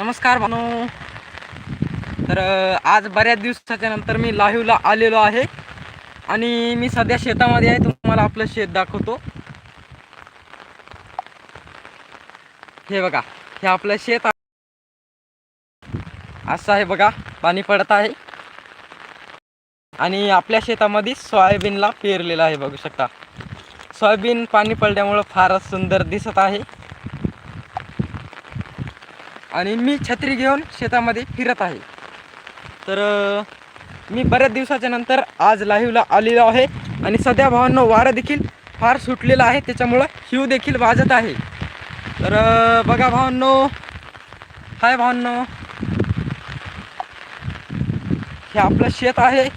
नमस्कार भानो. तर आज बऱ्याच दिवसाच्या नंतर मी लाईव्हला आलेलो आहे. आणि मी सध्या शेतामध्ये आहे तुम्हाला आपलं शेत दाखवतो. हे बघा हे आपलं शेत असं आहे बघा पाणी पडत आहे. आणि आपल्या शेतामध्ये सोयाबीनला पेरलेलं आहे बघू शकता. सोयाबीन पाणी पडल्यामुळं फारच सुंदर दिसत आहे. आणि मी छत्री घेऊन शेतामध्ये फिरत आहे. तर मी बऱ्याच दिवसाच्या नंतर आज लाईव्हला आलेलो आहे आणि सध्या भावांनो वारं देखील फार सुटलेलं आहे त्याच्यामुळं हिव देखील वाजत आहे. तर बघा भावांनो. हाय भावांनो. हे आपलं शेत आहे.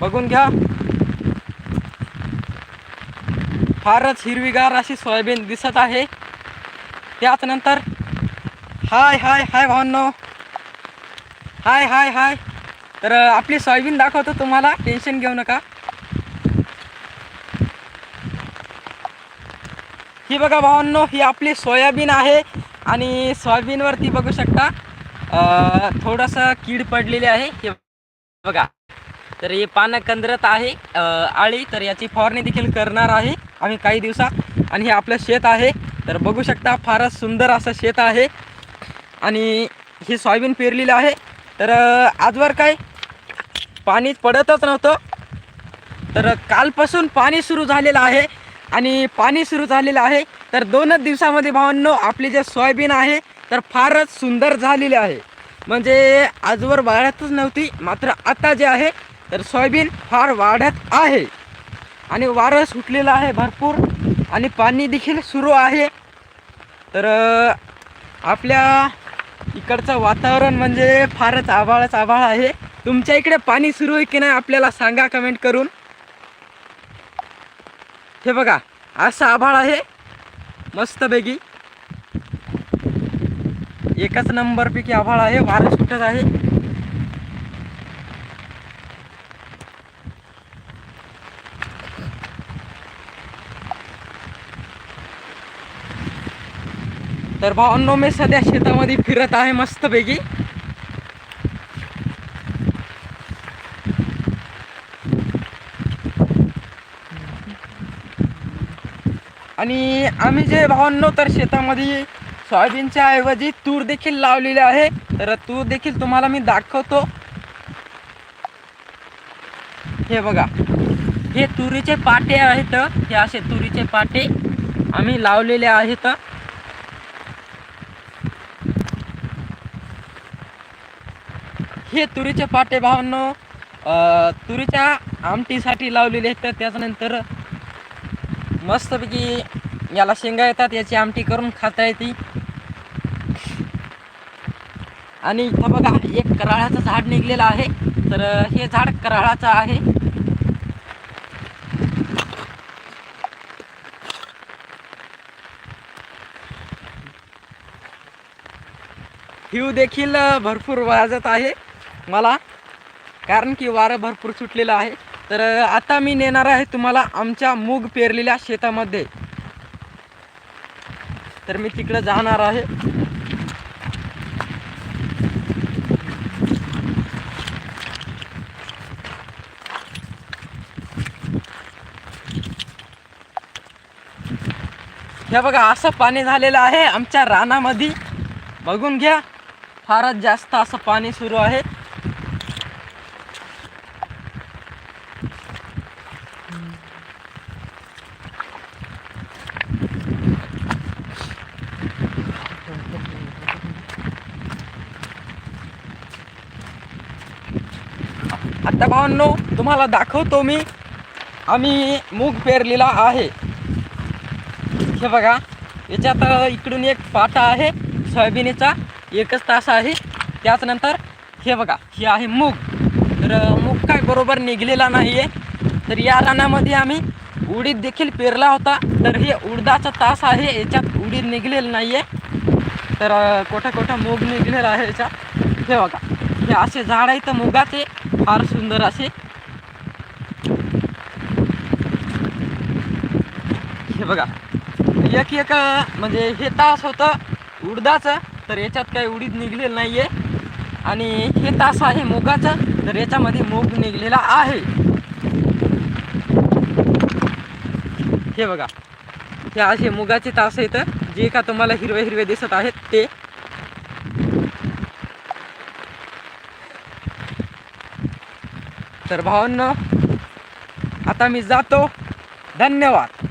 बघून घ्या. फारच हिरवीगार अशी सोयाबीन दिसत आहे. त्याच नंतर हाय हाय हाय भावांनो. हाय हाय हाय. तर आपली सोयाबीन दाखवतो तुम्हाला. टेन्शन घेऊ नका. ही बघा भावांनो ही आपली सोयाबीन आहे आणि सोयाबीनवरती बघू शकता थोडंसं कीड पडलेली आहे. हे बघा. तर हे पानं कंदरत आहे आळी तर याची फवारणी देखील करणार आहे आम्ही काही दिवसात आणि हे आपलं शेत आहे. तर बघू शकता फारच सुंदर असं शेत आहे. आणि ही सोयाबीन पेरलेलं आहे. तर आजवर काय? पाणी पडतच नव्हतं. तर कालपासून पाणी सुरू झालेलं आहे आणि पाणी सुरू झालेलं आहे. तर दोनच दिवसामध्ये भावांनो आपली जे सोयाबीन आहे तर फारच सुंदर झालेली आहे. म्हणजे आजवर वाढतच नव्हती मात्र आता जे आहे तर सोयाबीन फार वाढत आहे. आणि वारं सुटलेलं आहे भरपूर आणि पाणी देखील सुरू आहे. तर आपल्या इकडचं वातावरण म्हणजे फारच आभाळच आभाळ आहे. तुमच्या इकडे पाणी सुरू आहे की नाही आपल्याला सांगा कमेंट करून. हे बघा असं आभाळ आहे. मस्तपैकी एकच नंबरपैकी आभाळ आहे वारं सुटत आहे. तर भावांनो मी सध्या शेतामध्ये फिरत आहे मस्तपैकी. आणि आम्ही जे भावांनो तर शेतामध्ये सोयाबीनच्या ऐवजी तूर देखील लावलेले आहे. तर तूर देखील तुम्हाला मी दाखवतो. हे बघा हे तुरीचे पाटे आहेत. हे असे तुरीचे पाटे आम्ही लावलेले आहेत. हे तुरीचे पाटे भावांनो तुरीच्या आमटीसाठी लावलेले आहेत. तर त्याच्यानंतर मस्तपैकी याला शेंगा येतात याची आमटी करून खाता येते. आणि इथं बघा एक कराळाचं झाड निघलेलं आहे. तर हे झाड कराळाचं आहे. हिव देखील भरपूर वाजत आहे. मला. कारण की वारं भरपूर सुटलेलं आहे. तर आता मी नेणार आहे तुम्हाला आमच्या मूग पेरलेल्या शेतामध्ये. तर मी तिकडं जाणार आहे. हे बघा असं पाणी झालेलं आहे आमच्या रानामध्ये. बघून घ्या फारच जास्त असं पाणी सुरू आहे. आता भावांनो तुम्हाला दाखवतो मी. आम्ही मूग पेरलेला आहे. हे बघा याच्यात इकडून एक पाटा आहे सोयाबीनचा. एकच तास आहे. त्याचनंतर हे बघा हे आहे मूग. तर मूग काय बरोबर निघलेला नाही आहे तर या रानामध्ये आम्ही उडीद देखील पेरला होता. तर हे उडदाचा तास आहे याच्यात उडीद निघलेलं नाही आहे तर अ, कोठा कोठा मूग निघलेला आहे याच्यात. हे बघा हे असे झाड आहे तर मुगाचे फार सुंदर असे. हे बघा एक एक म्हणजे हे तास होतं उडदाचं तर याच्यात काही उडीद निघलेलं नाही आहे आणि हे तास आहे मुगाचं तर याच्यामध्ये मूग निघलेला आहे. हे बघा. हे असे मुगाचे तास आहेत. जे का तुम्हाला हिरवे हिरवे दिसत आहेत ते. तर भावांनो आता मी जातो. धन्यवाद.